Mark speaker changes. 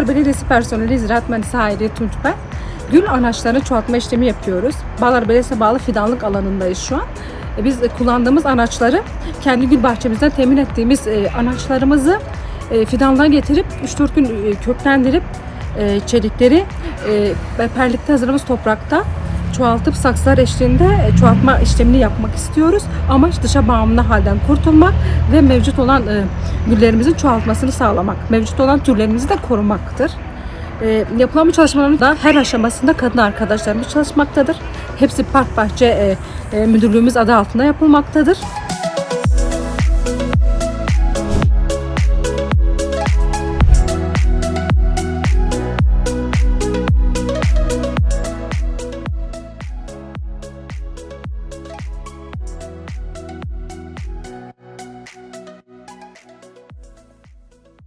Speaker 1: Bağlar Belediyesi personeli Ziraat Mühendisi Hayriye Tunç ben. Gül anaçlarını çoğaltma işlemi yapıyoruz. Bağlar Belediyesi'ne bağlı fidanlık alanındayız şu an. E, Biz e, kullandığımız anaçları kendi gül bahçemizden temin ettiğimiz e, anaçlarımızı fidanlığa getirip 3-4 gün köklendirip çelikleri perlikte hazırladığımız toprakta çoğaltıp saksılar eşliğinde e, çoğaltma işlemini yapmak istiyoruz. Amaç dışa bağımlı halden kurtulmak ve mevcut olan e, güllerimizin çoğaltmasını sağlamak. Mevcut olan türlerimizi de korumaktır. E, yapılan bu çalışmaların da her aşamasında kadın arkadaşlarımız çalışmaktadır. Hepsi park bahçe e, e, müdürlüğümüz adı altında yapılmaktadır.